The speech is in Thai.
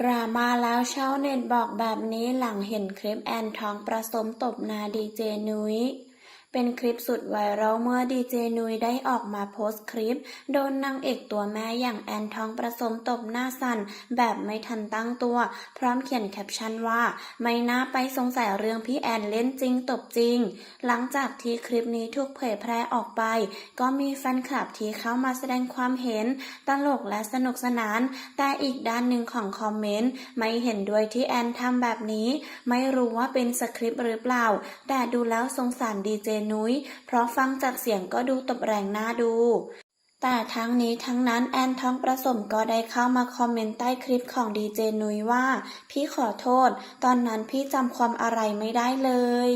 ดราม่าแล้วชาวเน็ตบอกแบบนี้หลังเห็นคลิปแอนทองประสมตบนาดีเจนุ้ย เป็นคลิปสุดไวรัลเมื่อดีเจนุยได้ออกมาโพสต์คลิป โดนนางเอกตัวแม่อย่างแอนทองประสมตบหน้าสั่นแบบไม่ทันตั้งตัว พร้อมเขียนแคปชั่นว่า ไม่น่าไปสงสัยเรื่องพี่แอนเล่นจริงตบจริง หลังจากที่คลิปนี้ถูกเผยแพร่ออกไป ก็มีแฟนคลับที่เข้ามาแสดงความเห็น ตลกและสนุกสนาน แต่อีกด้านหนึ่งของคอมเมนต์ไม่เห็นด้วยที่แอนทำแบบนี้ ไม่รู้ว่าเป็นสคริปต์หรือเปล่า แต่ดูแล้วสงสารดีเจนุ้ย เพราะฟังจากเสียงก็ดูตบแรงหน้าดู แต่ทั้งนี้ทั้งนั้นแอนทองประสมก็ได้เข้ามาคอมเมนต์ใต้คลิปของดีเจนุ้ยว่า พี่ขอโทษ ตอนนั้นพี่จำความอะไรไม่ได้เลย